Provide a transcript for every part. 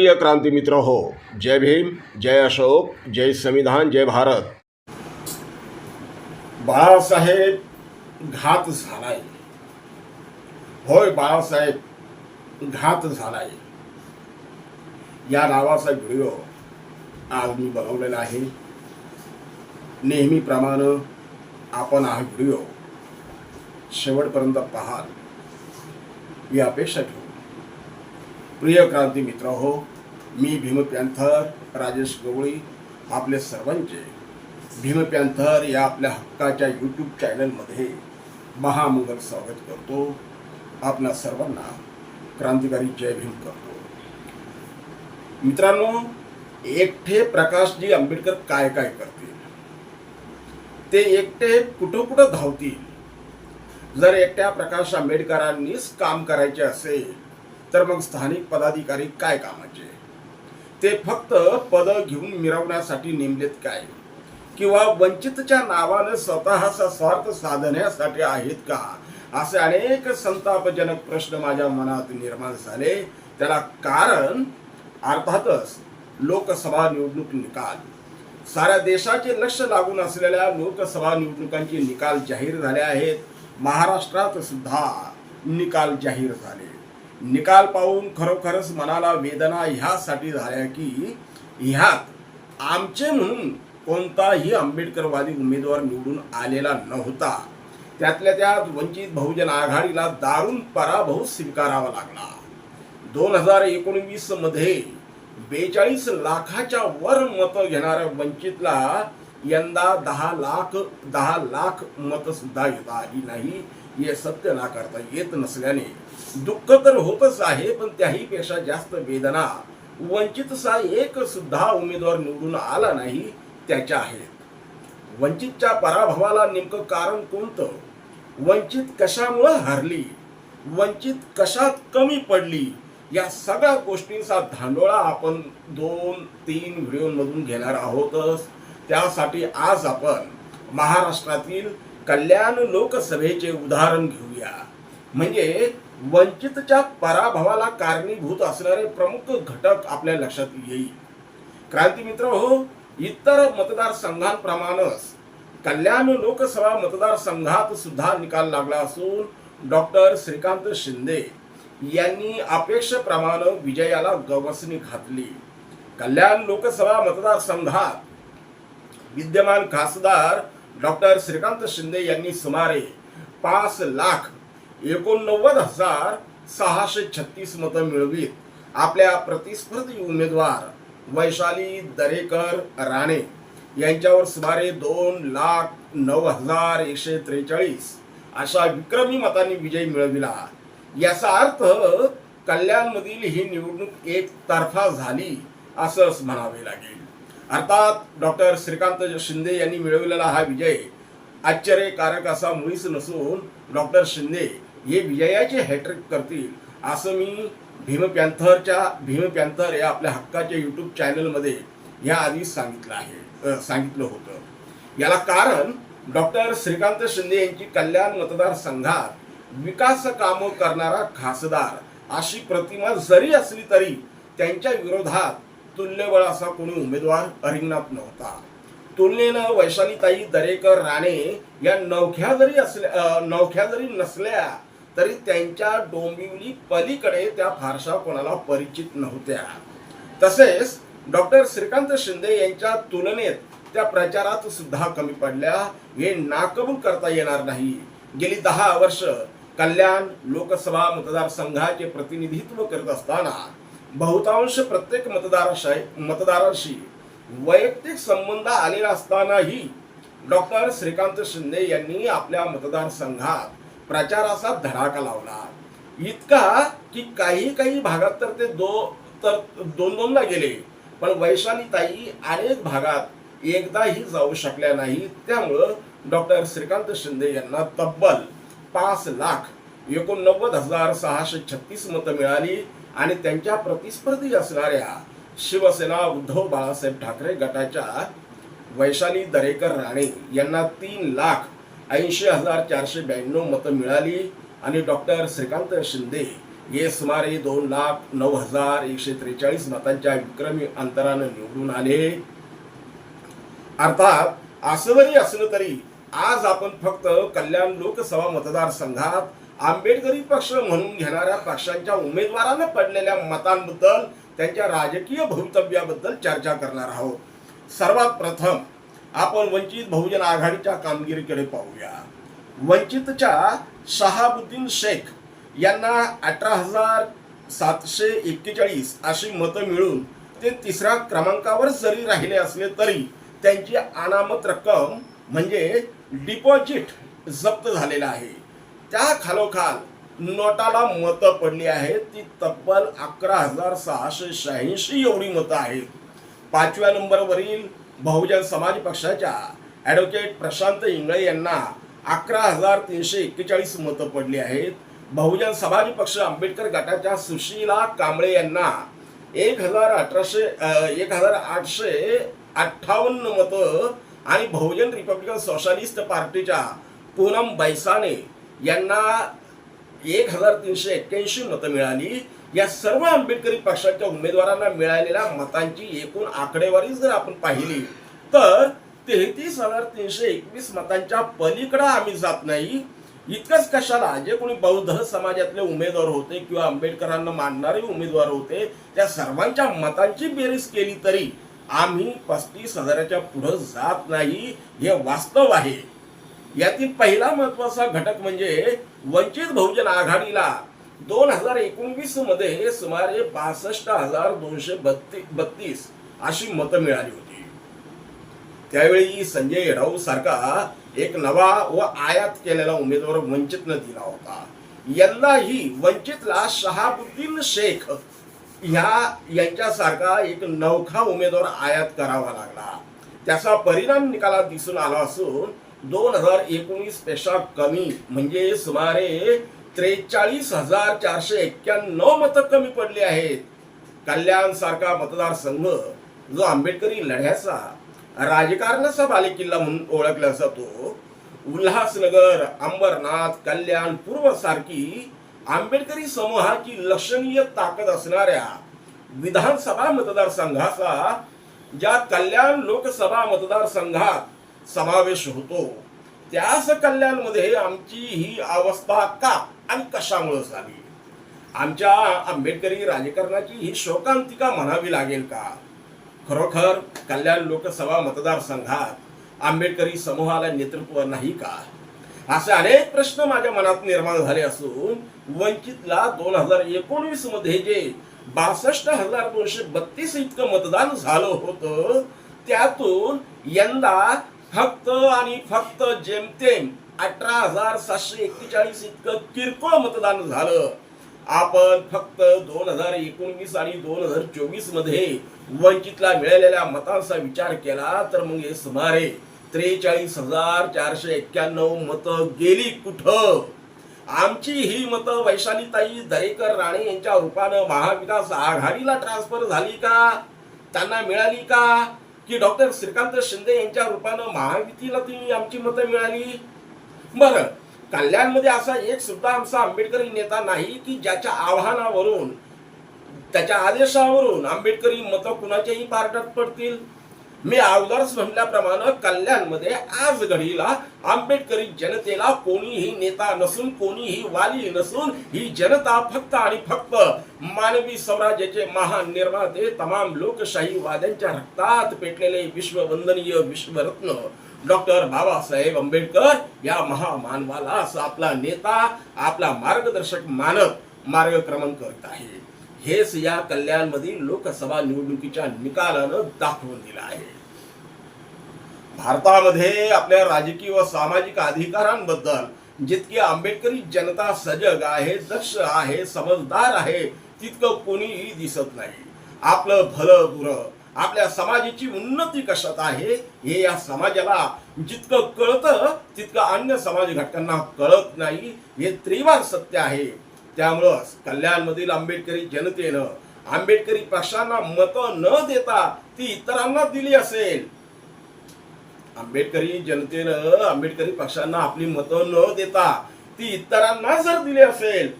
प्रिय क्रांती मित्र हो, जय भीम, जय अशोक, जय संविधान, जय भारत। बाळासाहेब घात झालाय। होय बाळासाहेब घात या नावाचा व्हिडिओ आज मी बनवलेला आहे. नेहमीप्रमाणे आपण हा व्हिडिओ शेवटपर्यंत पाहाल. ही अपेक्षा ठेवू प्रिय क्रांती मित्र हो मी भीम पॅन्थर राजेश गवळी आपले सर्वांचे भीम पॅन्थर या आपल्या हक्काच्या यूट्यूब चॅनलमध्ये महामंगल स्वागत करतो. आपल्या सर्वांना क्रांतिकारी जय भीम करतो. मित्रांनो एकटे प्रकाशजी आंबेडकर काय काय करतील? ते एकटे कुठं कुठं धावतील? जर एकट्या प्रकाश आंबेडकरांनीच काम करायचे असेल तर मग स्थानिक पदाधिकारी काय कामाचे? ते फक्त पद घेऊन मिरवण्यासाठी नेमलेत काय? किंवा वंचितच्या नावानं स्वतःचा स्वार्थ साधण्यासाठी आहेत का? असे अनेक संतापजनक प्रश्न माझ्या मनात निर्माण झाले. त्याला कारण अर्थातच लोकसभा निवडणूक निकाल. साऱ्या देशाचे लक्ष लागून असलेल्या लोकसभा निवडणुकांचे निकाल जाहीर झाले आहेत. महाराष्ट्रात सुद्धा निकाल जाहीर झाले. निकाल पाहून खरोखरच मनाला वेदना ह्यासाठी झाल्या की ह्यात आमचे म्हणून कोणताही आंबेडकरवादी उमेदवार निवडून आलेला नव्हता. त्यातल्या त्यात वंचित बहुजन आघाडीला दारुण पराभव स्वीकारावा लागला. दोन हजार एकोणवीसमध्ये बेचाळीस लाखाच्या वर मत घेणाऱ्या वंचितला यंदा दहा लाख दहा लाख मत सुद्धा येता आली नाही हे सत्य नाकारता येत नसल्याने दुःख तर होतच आहे पण त्याहीपेक्षा जास्त वेदना. वंचितचा एक सुद्धा उमेदवार निवडून आला नाही त्याच्या आहेत. वंचितच्या पराभवाला नेमकं कारण कोणतं? वंचित कशामुळं हरली? वंचित कशात कमी पडली? या सगळ्या गोष्टींचा धांडोळा आपण दोन तीन व्हिडिओमधून घेणार आहोतच. त्यासाठी आज आपण महाराष्ट्रातील कल्याण लोकसभेचे उदाहरण घेऊया. म्हणजे वंचितच्या पराभवाला कारणीभूत असणारे प्रमुख घटक आपल्या लक्षात येईल. क्रांती मित्र हो इतर मतदारसंघांप्रमाणेच कल्याण लोकसभा मतदारसंघात सुद्धा निकाल लागला असून डॉक्टर श्रीकांत शिंदे यांनी अपेक्षेप्रमाणे विजयाला गवसणी घातली. कल्याण लोकसभा मतदारसंघात विद्यमान खासदार डॉक्टर श्रीकांत शिंदे यांनी सुमारे पाच लाख एकोणनव्वद हजार सहाशे छत्तीस मतं मिळवीत. आपल्या प्रतिस्पर्धी उमेदवार वैशाली दरेकर राणे यांच्यावर सुमारे दोन लाख नऊ हजार एकशे त्रेचाळीस अशा विक्रमी मतांनी विजय मिळविला. याचा अर्थ कल्याणमधील ही निवडणूक एक तर्फा झाली असंच म्हणावे लागेल. अर्थात डॉक्टर श्रीकांत शिंदे यांनी मिळवलेला हा विजय आश्चर्यकारक असा मुळीच नसून डॉक्टर शिंदे हे विजयाचे हॅट्रिक करतील असं मी भीम पॅन्थरच्या भीम पॅन्थर या आपल्या हक्काच्या यूट्यूब चॅनलमध्ये या आधी सांगितलं आहे सांगितलं होतं. याला कारण डॉक्टर श्रीकांत शिंदे यांची कल्याण मतदारसंघात विकास कामं करणारा खासदार अशी प्रतिमा जरी असली तरी त्यांच्या विरोधात तुल्यबळ असा कोणी उमेदवार रिंगणात नव्हता. तुलनेनं वैशालीताई दरेकर राणे या नवख्या जरी असल्या नवख्या जरी नसल्या तरी त्यांच्या डोंबिवली पलीकडे त्या फारशा कोणाला परिचित नव्हत्या. तसेच डॉक्टर श्रीकांत शिंदे यांच्या तुलनेत त्या प्रचारात सुद्धा कमी पडल्या. हे नाकबूल करता येणार नाही. गेली दहा वर्ष कल्याण लोकसभा मतदारसंघाचे प्रतिनिधित्व करत असताना बहुतांश प्रत्येक मतदाराशी मतदारांशी वैयक्तिक संबंध आलेला असतानाही डॉक्टर श्रीकांत शिंदे यांनी आपल्या मतदारसंघात प्रचाराचा धडाका लावला. इतका की काही काही भागात तर ते दो तर दोन दोनदा गेले. पण वैशालीताई अनेक भागात एकदाही जाऊ शकल्या नाही त्यामुळं डॉक्टर श्रीकांत शिंदे यांना तब्बल पाच लाख एकोणनव्वद हजार सहाशे छत्तीस मतं मिळाली आणि त्यांच्या प्रतिस्पर्धी असणाऱ्या शिवसेना उद्धव बाळासाहेब ठाकरे गटाच्या वैशाली दरेकर राणे यांना तीन लाख ऐंशी हजार चारशे ब्याण्णव मतं मिळाली आणि डॉक्टर श्रीकांत शिंदे हे सुमारे दोन लाख नऊ हजार एकशे त्रेचाळीस मतांच्या विक्रमी अंतरानं निवडून आले. अर्थात असं जरी असलं तरी आज आपण फक्त कल्याण लोकसभा मतदारसंघात आंबेडकरी पक्ष म्हणून घेणाऱ्या पक्षांच्या उमेदवारांना पडलेल्या मतांबद्दल त्यांच्या राजकीय भवितव्याबद्दल चर्चा करणार आहोत. सर्वात प्रथम आपण वंचित बहुजन आघाडीच्या कामगिरीकडे पाहूया. वंचितच्या शहाबुद्दीन शेख यांना अठरा हजार सातशे एक्केचाळीस अशी मतं मिळून ते तिसऱ्या क्रमांकावर जरी राहिले असले तरी त्यांची अनामत रक्कम म्हणजे डिपॉझिट जप्त झालेलं आहे. त्या खालोखाल नोटाला मतं पडली आहेत. ती तब्बल अकरा हजार सहाशे शहाऐंशी एवढी मतं आहेत. पाचव्या नंबरवरील बहुजन समाज पक्षाच्या ॲडव्होकेट प्रशांत इंगळे यांना अकरा हजार तीनशे एक्केचाळीस मतं पडली आहेत. बहुजन समाज पक्ष आंबेडकर गटाच्या सुशीला कांबळे यांना एक हजार अठराशे एक हजार आठशे अठ्ठावन्न मतं आणि बहुजन रिपब्लिकन सोशालिस्ट पार्टीच्या पूनम बैसाने यांना एक हजार तीनशे एक्क्याऐंशी मतं मिळाली. या सर्व आंबेडकरी पक्षाच्या उमेदवारांना मिळालेल्या मतांची एकूण आकडेवारी जर आपण पाहिली तर तेहतीस हजार तीनशे एकवीस मतांच्या पलीकडे आम्ही जात नाही. इतकंच कशाला? जे कोणी बौद्ध समाजातले उमेदवार होते किंवा आंबेडकरांना मानणारे उमेदवार होते त्या सर्वांच्या मतांची बेरीज केली तरी आम्ही पस्तीस हजाराच्या पुढे जात नाही हे वास्तव आहे. यातील पहिला महत्त्वाचा घटक म्हणजे वंचित बहुजन आघाडीला दोन हजार एकोणवीसमध्ये सुमारे बासष्ट हजार दोनशे बत्तीस अशी मतं मिळाली होती. त्यावेळी संजय राऊत सारखा एक नवा व आयात केलेला उमेदवार वंचितनं दिला होता. यंदाही वंचितला शहाबुद्दीन शेख ह्या यांच्यासारखा एक नवखा उमेदवार आयात करावा लागला. त्याचा परिणाम निकालात दिसून आला असून दोन हजार एकोणीसपेक्षा कमी म्हणजे सुमारे त्रेचाळीस हजार चारशे एक्क्याण्णव मतं कमी पडली आहेत. कल्याण सारखा मतदारसंघ जो आंबेडकरी लढ्याचा राजकारणाचा बालेकिल्ला म्हणून ओळखला जातो. उल्हासनगर अंबरनाथ कल्याण पूर्व सारखी आंबेडकरी समूहाची लक्षणीय ताकद असणाऱ्या विधानसभा मतदारसंघाचा ज्या कल्याण लोकसभा मतदारसंघात समावेश होतो. त्याच कल्याणमध्ये आमची ही अवस्था का आणि कशामुळे झाली? आमच्या आंबेडकरी राजकारणाची ही शोकांतिका म्हणावी लागेल का? खरोखर कल्याण लोकसभा मतदारसंघात आंबेडकरी समूहाला नेतृत्व नाही का? असे अनेक प्रश्न माझ्या मनात निर्माण झाले असून वंचितला दोन हजार एकोणवीसमध्ये जे बासष्ट हजार दोनशे बत्तीस इतकं मतदान झालं होतं त्यातून यंदा फक्त आणि फक्त जेमतेम अठरा हजार सातशे एक्केचाळीस इतकं किरकोळ मतदान झालं. आपण फक्त दोन हजार एकोणवीस आणि दोन हजार चोवीसमध्ये वंचितला मिळालेल्या मतांचा विचार केला तर मग हे सुमारे त्रेचाळीस हजार चारशे एक्क्याण्णव मतं गेली कुठं? आमची ही मतं वैशालीताई दरेकर राणे यांच्या रूपानं महाविकास आघाडीला ट्रान्सफर झाली का? त्यांना मिळाली का? की डॉक्टर श्रीकांत शिंदे यांच्या रूपानं महायुतीला ती आमची मतं मिळाली? बरं कल्याणमध्ये असा एक सुद्धा आमचा आंबेडकरी नेता नाही की ज्याच्या आव्हानावरून त्याच्या आदेशावरून आंबेडकरी मतं कुणाच्याही पार्टात पडतील? मी अगोदरच म्हटल्याप्रमाणे कल्याणमध्ये आज घडीला आंबेडकरी जनतेला कोणीही नेता नसून कोणीही वाली नसून ही जनता फक्त आणि फक्त मानवी स्वराज्याचे महान निर्माते तमाम लोकशाहीवाद्यांच्या रक्तात पेटलेले विश्ववंदनीय विश्वरत्न डॉक्टर बाबासाहेब आंबेडकर या महामानवालाच आपला नेता आपला मार्गदर्शक मानत मार्गक्रमण करत आहे. हेच या कल्याणमधील लोकसभा निवडणुकीच्या निकालानं दाखवून दिलं आहे. भारतामध्ये आपल्या राजकीय व सामाजिक अधिकारांबद्दल जितकी आंबेडकरी जनता सजग आहे दक्ष आहे समजदार आहे तितकं कोणीही दिसत नाही. आपलं भलं बुरं आपल्या समाजाची उन्नती कशात आहे हे या समाजाला जितकं कळतं तितकं अन्य समाज घटकांना कळत नाही हे त्रिवार सत्य आहे. त्यामुळं कल्याणमधील आंबेडकरी जनतेनं आंबेडकरी पक्षांना मतं न देता ती इतरांना दिली असेल. आंबेडकरी जनतेनं आंबेडकरी पक्षांना आपली मतं न देता ती इतरांना जर दिली असेल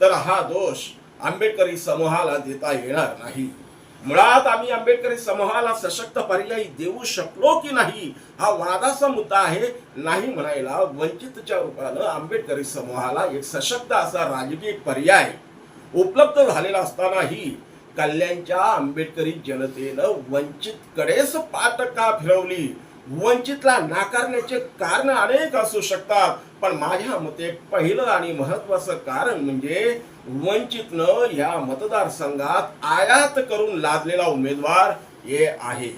तर हा दोष आंबेडकरी समूहाला देता येणार नाही. मुळात आम्ही आंबेडकरी समूहाला सशक्त पर्याय देऊ शकलो की नाही हा वादाचा मुद्दा आहे. नाही म्हणायला वंचितच्या रूपानं आंबेडकरी समूहाला एक सशक्त असा राजकीय पर्याय उपलब्ध झालेला असतानाही कल्याणच्या आंबेडकरी जनतेनं वंचितकडेच पाठ का फिरवली. वंचितला नाकारण्याचे कारण अनेक असू शकतात. पण माझ्या मते पहिलं आणि महत्वाचं कारण म्हणजे वंचितनं या मतदारसंघात आयात करून लादलेला उमेदवार हे आहे.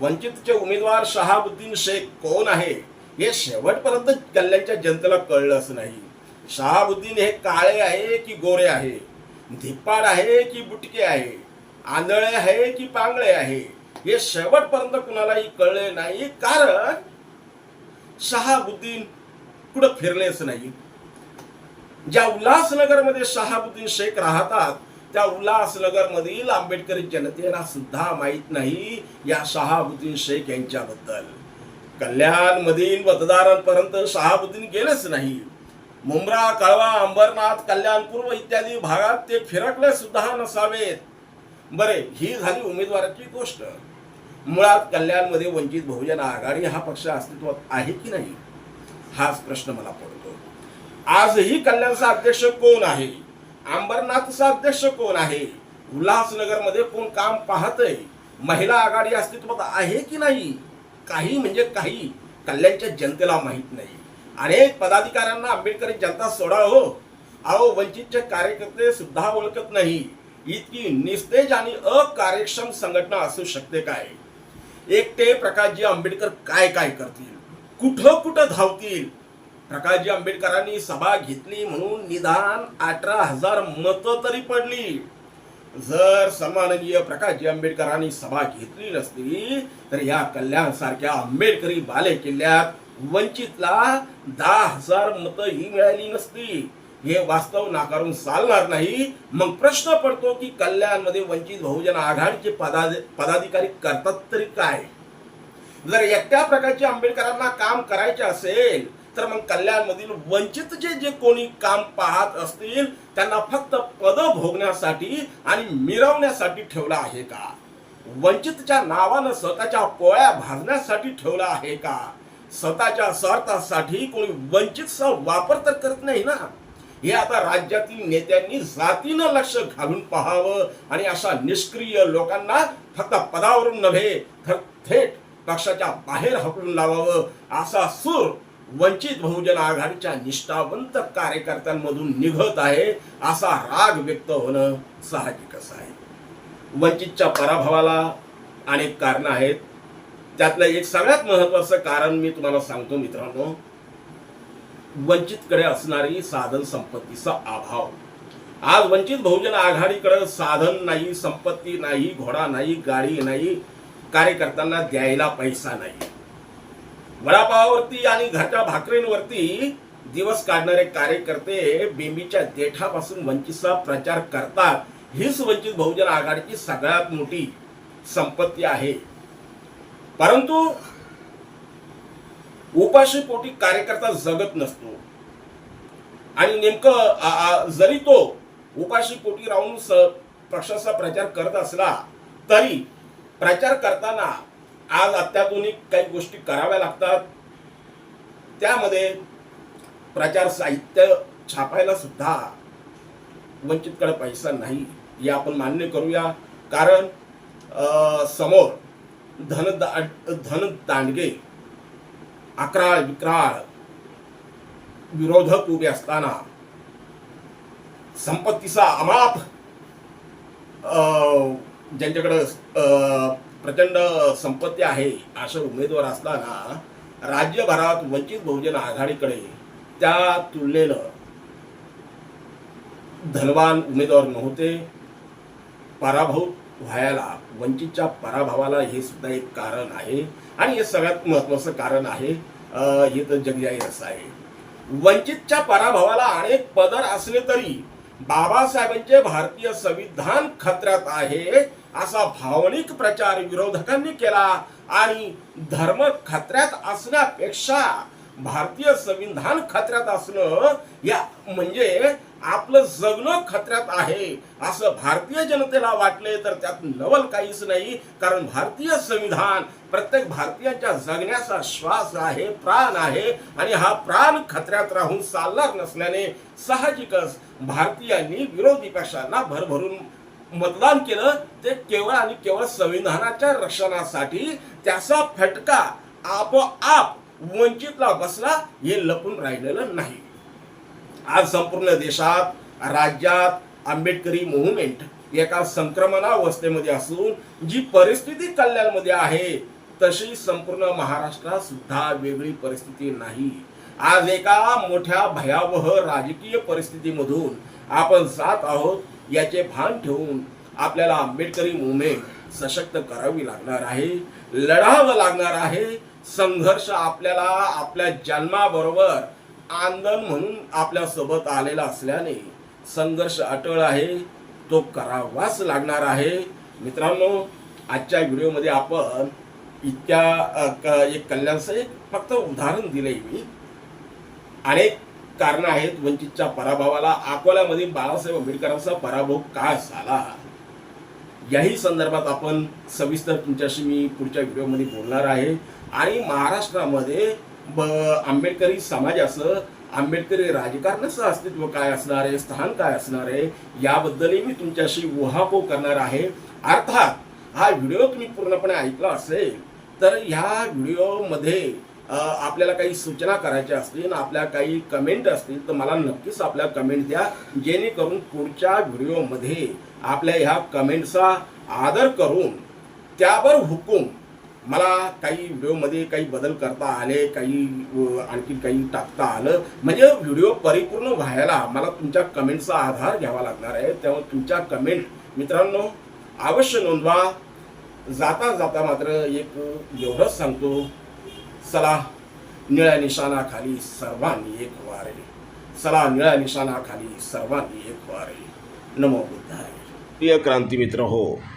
वंचितचे उमेदवार शहाबुद्दीन शेख कोण आहे? हे शेवटपर्यंत कल्याणच्या जनतेला कळलंच नाही. शहाबुद्दीन हे काळे आहे की गोरे आहे? धिप्पाड आहे की बुटके आहे? आंधळे आहे की पांगळे आहे? हे शेवटपर्यंत कुणालाही कळले नाही. कारण शहाबुद्दीन कुठं फिरलेच नाही. ज्या उल्हासनगरमध्ये शहाबुद्दीन शेख राहतात त्या उल्हासनगर मधील आंबेडकरी जनतेला सुद्धा माहीत नाही या शहाबुद्दीन शेख यांच्याबद्दल. कल्याण मधील मतदारांपर्यंत शहाबुद्दीन गेलेच नाही. मुंब्रा कळवा अंबरनाथ कल्याण पूर्व इत्यादी भागात ते फिरकले सुद्धा नसावेत. बरे ही झाली उमेदवाराची गोष्ट. मुळात कल्याणमध्ये वंचित बहुजन आघाडी हा पक्ष अस्तित्वात आहे की नाही हाच प्रश्न मला पडतो. आजही कल्याणचा अध्यक्ष कोण आहे? अंबरनाथचा अध्यक्ष कोण आहे? उल्हासनगरमध्ये कोण काम पाहतय? महिला आघाडी अस्तित्वात आहे की नाही? काही म्हणजे काही कल्याणच्या जनतेला माहीत नाही. अनेक पदाधिकाऱ्यांना आंबेडकरी जनता सोडा हो. अहो वंचितचे कार्यकर्ते सुद्धा ओळखत नाही. इतकी निस्तेज आणि अकार्यक्षम संघटना असू शकते काय? एकटे प्रकाशजी आंबेडकर काय काय करतील? कुठं कुठं धावतील? प्रकाशजी आंबेडकरांनी सभा घेतली म्हणून निदान अठरा हजार मतं तरी पडली. जर सन्माननीय प्रकाशजी आंबेडकरांनी सभा घेतली नसती तर या कल्याण सारख्या आंबेडकरी बाले किल्ल्यात वंचितला दहा हजार मतं ही मिळाली नसती. हे वास्तव नाकारून चालणार नाही. मग प्रश्न पडतो की कल्याणमध्ये वंचित बहुजन आघाडीचे पदा पदाधिकारी करतात तरी काय? जर एकट्या प्रकारचे आंबेडकरांना काम करायचे असेल तर मग कल्याणमधील वंचितचे जे कोणी काम पाहत असतील त्यांना फक्त पद भोगण्यासाठी आणि मिरवण्यासाठी ठेवलं आहे का? वंचितच्या नावानं स्वतःच्या पोळ्या भाजण्यासाठी ठेवला आहे का? स्वतःच्या स्वार्थासाठी कोणी वंचितचा वापर तर करत नाही ना? हे आता राज्यातील नेत्यांनी जातीनं लक्ष घालून पाहावं आणि अशा निष्क्रिय लोकांना फक्त पदावरून नव्हे तर थेट पक्षाच्या बाहेर हकलून लावावं. असा सूर वंचित बहुजन आघाडीच्या निष्ठावंत कार्यकर्त्यांमधून निघत आहे असा राग व्यक्त होणं साहजिकच आहे. वंचितच्या पराभवाला अनेक कारणं आहेत. त्यातलं एक सगळ्यात महत्वाचं कारण मी तुम्हाला सांगतो मित्रांनो वंचितकडे असणारी साधन संपत्तीचा अभाव. आज वंचित बहुजन आघाडीकडे साधन नाही संपत्ती नाही घोडा नाही गाडी नाही कार्यकर्त्यांना द्यायला पैसा नाही. वडापावावरती आणि घरच्या भाकरींवरती दिवस काढणारे कार्यकर्ते बेंबीच्या देठापासून वंचितचा प्रचार करतात. हीच वंचित बहुजन आघाडीची सगळ्यात मोठी संपत्ती आहे. परंतु उपाशीपोटी कार्यकर्ता जगत नसतो. आणि नेमकं जरी तो उपाशीपोटी राहून स- पक्षाचा प्रचार करत असला तरी प्रचार करताना आज अत्याधुनिक काही गोष्टी कराव्या लागतात. त्यामध्ये प्रचार साहित्य छापायला सुद्धा वंचितकडे पैसा नाही हे आपण मान्य करूया. कारण समोर धन दा धन दांडगे अकराळ विक्राळ विरोधक उभे असताना संपत्तीचा अमाप ज्यांच्याकडं ज्यांच्याकडे प्रचंड संपत्ती आहे असे उमेदवार असताना राज्यभरात वंचित बहुजन आघाडीकडे त्या तुलनेनं धनवान उमेदवार नव्हते. पराभूत व्हायला. वंचितच्या पराभवाला हे सुद्धा एक कारण आहे. आणि हे सगळ्यात महत्वाचं कारण आहे हे तर जगजाहीरच आहे. वंचितच्या पराभवाला अनेक पदर असले तरी बाबासाहेबांचे भारतीय संविधान खतऱ्यात आहे असा भावनिक प्रचार विरोधकांनी केला. आणि धर्म खतऱ्यात असण्यापेक्षा भारतीय संविधान खतऱ्यात असणं या म्हणजे आपलं जगणं खतऱ्यात आहे. असं भारतीय जनतेला वाटले तर त्यात नवल काहीच नाही. कारण भारतीय संविधान प्रत्येक भारतीयांच्या जगण्याचा श्वास आहे प्राण आहे. आणि हा प्राण खतऱ्यात राहून चालणार नसल्याने साहजिकच भारतीयांनी विरोधी पक्षांना भरभरून मतदान केलं. ते केवळ आणि केवळ संविधानाच्या रक्षणासाठी त्याचा फटका आपोआप वंचितला बसला हे लपून राहिलेलं नाही. आज संपूर्ण देशात राज्यात आंबेडकरी मुव्हमेंट एका संक्रमणावस्थेमध्ये असून जी परिस्थिती कल्याणमध्ये आहे तशी संपूर्ण महाराष्ट्रात सुद्धा वेगळी परिस्थिती नाही. आज एका मोठ्या भयावह राजकीय परिस्थितीमधून आपण जात आहोत याचे भान ठेवून आपल्याला आंबेडकरी मुवमेंट सशक्त करावी लागणार आहे लढावं लागणार आहे. संघर्ष आपल्याला आपल्या जन्माबरोबर आंदोलन म्हणून आपल्यासोबत आलेला असल्याने संघर्ष अटळ आहे तो करावाच लागणार आहे. मित्रांनो आजच्या व्हिडिओमध्ये आपण इतक्या एक कल्याणचं एक फक्त उदाहरण दिलंय मी. अनेक कारणं आहेत वंचितच्या पराभवाला. अकोल्यामध्ये बाळासाहेब आंबेडकरांचा पराभव का झाला? याही संदर्भात आपण सविस्तर तुमच्याशी मी पुढच्या व्हिडिओमध्ये बोलणार आहे. आणि महाराष्ट्रामध्ये आंबेडकरी समाजाचं आंबेडकरी राजकारणाचं अस्तित्व काय असणार आहे? स्थान काय असणार आहे? याबद्दलही मी तुमच्याशी उहापोह करणार आहे. अर्थात हा व्हिडिओ तुम्ही पूर्णपणे ऐकला असेल तर ह्या व्हिडिओमध्ये आपल्याला काही सूचना करायच्या असतील आपल्या काही कमेंट असतील तर मला नक्कीच आपल्या कमेंट द्या जेणेकरून पुढच्या व्हिडिओमध्ये आपल्या ह्या कमेंटचा आदर करून त्यावर हुकूम मला काही व्हिडिओमध्ये काही बदल करता आले काही आणखी काही टाकता आलं. म्हणजे व्हिडिओ परिपूर्ण व्हायला मला तुमच्या कमेंटचा आधार घ्यावा लागणार आहे. त्यामुळे तुमच्या कमेंट मित्रांनो अवश्य नोंदवा. जाता जाता मात्र एक एवढंच सांगतो. चला निळ्या निशाणाखाली सर्वांनी एक वारे. चला निळ्या निशाणाखाली सर्वांनी एक वारे. नमो बुद्धाय. प्रिय क्रांती मित्र हो